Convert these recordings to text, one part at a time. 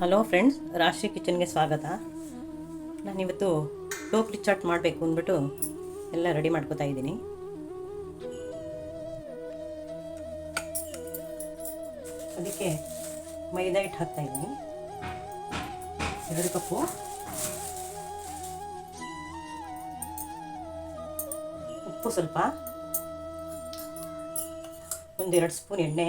Hello friends ರಾಶಿ ಕಿಚನ್ಗೆ ಸ್ವಾಗತ. ನಾನಿವತ್ತು ಟೋಕ್ರಿ ಚಾಟ್ ಮಾಡಬೇಕು ಅಂದ್ಬಿಟ್ಟು ಎಲ್ಲ ರೆಡಿ ಮಾಡ್ಕೋತಾ ಇದ್ದೀನಿ. ಅದಕ್ಕೆ ಮೈದಾ ಹಿಟ್ಟು ಹಾಕ್ತಾ ಇದ್ದೀನಿ. ಎರಡು ಕಪ್ಪು. ಉಪ್ಪು ಸ್ವಲ್ಪ. ಒಂದೆರಡು ಸ್ಪೂನ್ ಎಣ್ಣೆ.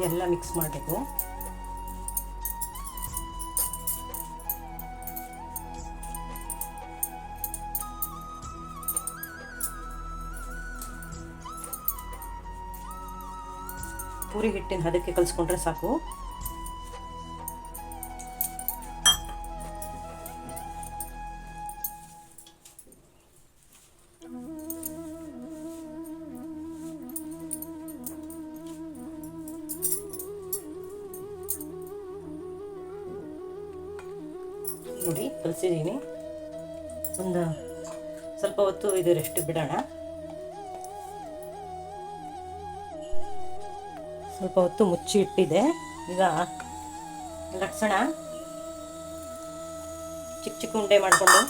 ಇದೆಲ್ಲ ಮಿಕ್ಸ್ ಮಾಡಬೇಕು. ಪೂರಿ ಹಿಟ್ಟಿನ ಹದಕ್ಕೆ ಕಲಿಸ್ಕೊಂಡ್ರೆ ಸಾಕು. ನೋಡಿ, ಕಲಿಸಿದ್ದೀನಿ. ಒಂದು ಸ್ವಲ್ಪ ಹೊತ್ತು ಇದು ರೆಸ್ಟ್ ಬಿಡೋಣ. ಸ್ವಲ್ಪ ಹೊತ್ತು ಮುಚ್ಚಿ ಇಟ್ಟಿದೆ. ಈಗ ಲಕ್ಷಣ ಚಿಕ್ಕ ಚಿಕ್ಕ ಉಂಡೆ ಮಾಡಿಕೊಂಡು.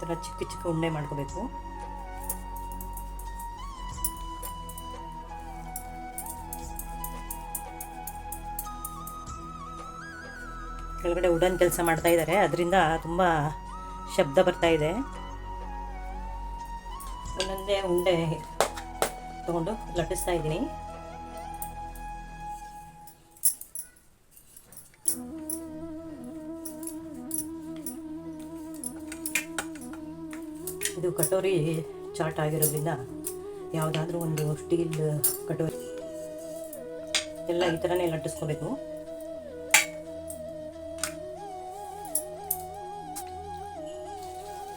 ಥರ ಚಿಕ್ಕ ಚಿಕ್ಕ ಉಂಡೆ ಮಾಡ್ಕೋಬೇಕು. ಕೆಳಗಡೆ ಉಡನ್ ಕೆಲಸ ಮಾಡ್ತಾ ಇದ್ದಾರೆ ಅದರಿಂದ ತುಂಬ ಶಬ್ದ ಬರ್ತಾ ಇದೆ. ಒಂದೊಂದೇ ಉಂಡೆ ತಗೊಂಡು ಲಟ್ಟಿಸ್ತಾ ಇದ್ದೀನಿ. ಇದು ಕಟೋರಿ ಚಾಟ್ ಆಗಿರೋದ್ರಿಂದ ಯಾವುದಾದ್ರೂ ಒಂದು ಸ್ಟೀಲ್ ಕಟೋರಿ. ಎಲ್ಲ ಈ ಥರನೇ ಲಟ್ಟಿಸ್ಕೋಬೇಕು.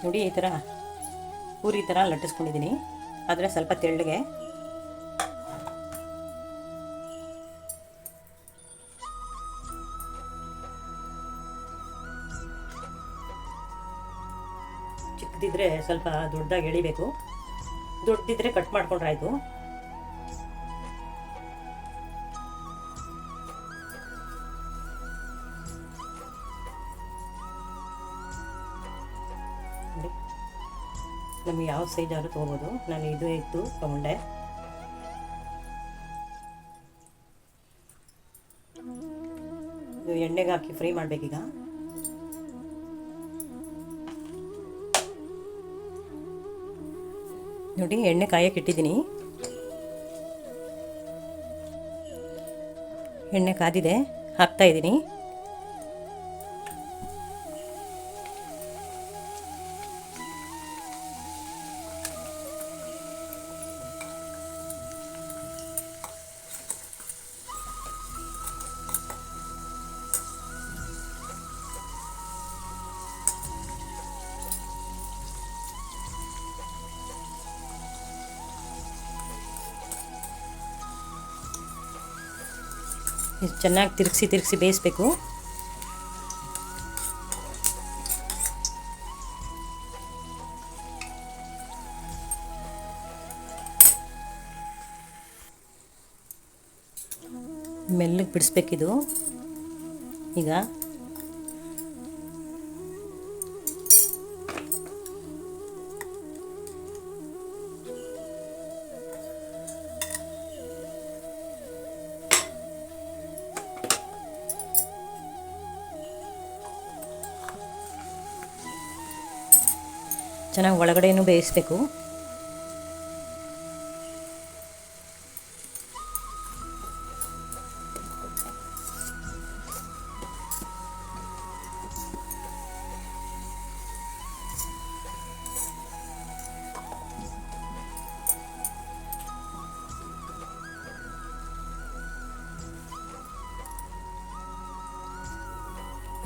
ನೋಡಿ, ಈ ಥರ ಪೂರಿ ಥರ ಲಟ್ಟಿಸ್ಕೊಂಡಿದ್ದೀನಿ. ಆದರೆ ಸ್ವಲ್ಪ ತೆಳ್ಳಗೆ. ಚಿಕ್ಕದಿದ್ರೆ ಸ್ವಲ್ಪ ದೊಡ್ಡದಾಗಿ ಎಳಿಬೇಕು. ದೊಡ್ಡದಿದ್ರೆ ಕಟ್ ಮಾಡ್ಕೊಂಡ್ರೆ ನಮಗೆ ಯಾವ ಸೈಜ್ ಆದರೂ ತೊಗೋಬೋದು. ನಾನು ಇದು ಇತ್ತು ತೊಗೊಂಡೆ. ಇದು ಎಣ್ಣೆಗೆ ಹಾಕಿ ಫ್ರೈ ಮಾಡಬೇಕೀಗ. ನೋಡಿ, ಎಣ್ಣೆ ಕಾಯಕ್ಕೆ ಇಟ್ಟಿದ್ದೀನಿ. ಎಣ್ಣೆ ಕಾದಿದೆ. ಹಾಕ್ತಾ ಇದ್ದೀನಿ. ಇದು ಚೆನ್ನಾಗಿ ತಿರುಗಿಸಿ ತಿರುಗಿಸಿ ಬೇಯಿಸ್ಬೇಕು. ಮೆಲ್ಲಗೆ ಬಿಡಿಸ್ಬೇಕಿದು. ಈಗ ಚೆನ್ನಾಗಿ ಒಳಗಡೆನೂ ಬೇಯಿಸ್ಬೇಕು.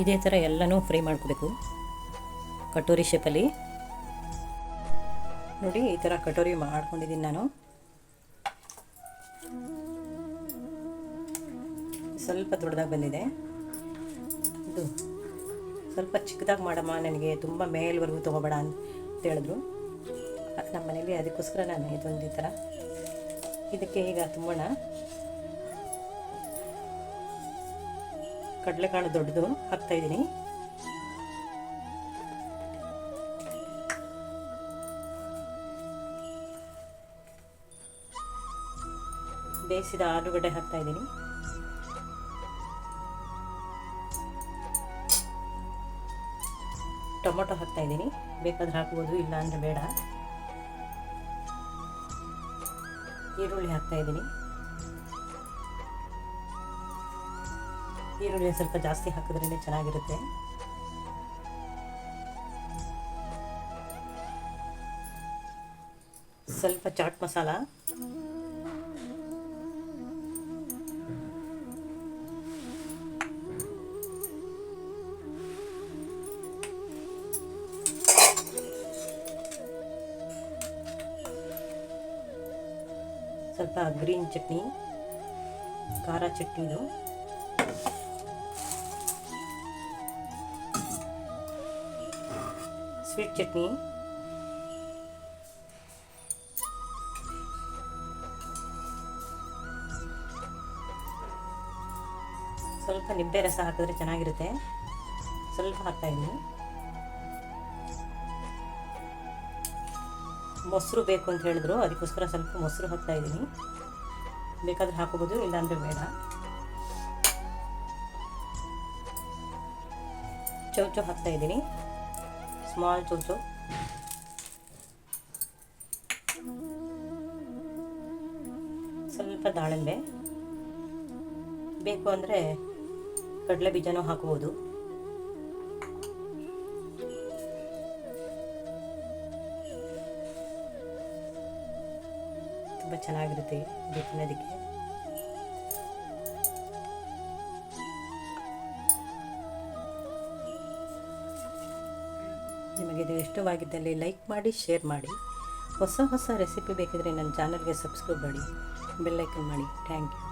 ಇದೇ ಥರ ಎಲ್ಲನೂ ಫ್ರೈ ಮಾಡ್ಕೋಬೇಕು. ಕಟೋರಿ ಶೇಪಲ್ಲಿ. ನೋಡಿ, ಈ ಥರ ಕಟೋರಿ ಮಾಡ್ಕೊಂಡಿದ್ದೀನಿ ನಾನು. ಸ್ವಲ್ಪ ದೊಡ್ಡದಾಗಿ ಬಂದಿದೆ. ಇದು ಸ್ವಲ್ಪ ಚಿಕ್ಕದಾಗಿ ಮಾಡಮ್ಮ, ನನಗೆ ತುಂಬ ಮೇಲ್ವರೆಗೂ ತೊಗೋಬೇಡ ಅಂತ ಹೇಳಿದ್ರು. ನಮ್ಮ ಮನೇಲಿ ಅದಕ್ಕೋಸ್ಕರ ನಾನು ಇದೊಂದು ಈ ಥರ ಇದಕ್ಕೆ ಈಗ ತುಂಬೋಣ ಕಡಲೆಕಾಳು ದೊಡ್ಡದು ಹಾಕ್ತಾಯಿದ್ದೀನಿ ಬೇಯಿಸಿದ ಆಲೂಗಡ್ಡೆ ಹಾಕ್ತಾ ಇದ್ದೀನಿ. ಟೊಮೊಟೊ ಹಾಕ್ತಾ ಇದ್ದೀನಿ. ಬೇಕಾದ್ರೆ ಹಾಕ್ಬೋದು, ಇಲ್ಲ ಅಂದರೆ ಬೇಡ. ಈರುಳ್ಳಿ ಹಾಕ್ತಾ ಇದ್ದೀನಿ. ಈರುಳ್ಳಿ ಸ್ವಲ್ಪ ಜಾಸ್ತಿ ಹಾಕಿದ್ರೇ ಚೆನ್ನಾಗಿರುತ್ತೆ. ಸ್ವಲ್ಪ ಚಾಟ್ ಮಸಾಲ. ಸ್ವಲ್ಪ ಗ್ರೀನ್ ಚಟ್ನಿ ಖಾರ ಚಟ್ನಿದು ಸ್ವೀಟ್ ಚಟ್ನಿ. ಸ್ವಲ್ಪ ನಿಂಬೆ ರಸ ಹಾಕಿದ್ರೆ ಚೆನ್ನಾಗಿರುತ್ತೆ. ಸ್ವಲ್ಪ ಹಾಕ್ತಾಯಿದ್ದೀನಿ ಮೊಸರು ಬೇಕು ಅಂತ ಹೇಳಿದ್ರು. ಅದಕ್ಕೋಸ್ಕರ ಸ್ವಲ್ಪ ಮೊಸರು ಹಾಕ್ತಾ ಇದ್ದೀನಿ. ಬೇಕಾದ್ರೆ ಹಾಕೋಬೋದು, ಇಲ್ಲಾಂದರೆ ಬೇಡ. ಚೌಚೌ ಹಾಕ್ತಾ ಇದ್ದೀನಿ. ಸ್ಮಾಲ್ ಚೌಚೌ. ಸ್ವಲ್ಪ ದಾಳಿಂಬೆ. ಬೇಕು ಅಂದರೆ ಕಡಲೆ ಬೀಜನೂ ಹಾಕ್ಬೋದು. ತುಂಬ ಚೆನ್ನಾಗಿರುತ್ತೆ ಇದು ತಿನ್ನೋದಕ್ಕೆ. ನಿಮಗೆ ಇದು ಇಷ್ಟವಾಗಿದ್ದಲ್ಲಿ ಲೈಕ್ ಮಾಡಿ, ಶೇರ್ ಮಾಡಿ. ಹೊಸ ಹೊಸ ರೆಸಿಪಿ ಬೇಕಿದ್ರೆ ನನ್ನ ಚಾನಲ್ಗೆ ಸಬ್ಸ್ಕ್ರೈಬ್ ಮಾಡಿ. ಬೆಲ್ಲೈಕನ್ ಮಾಡಿ. Thank you.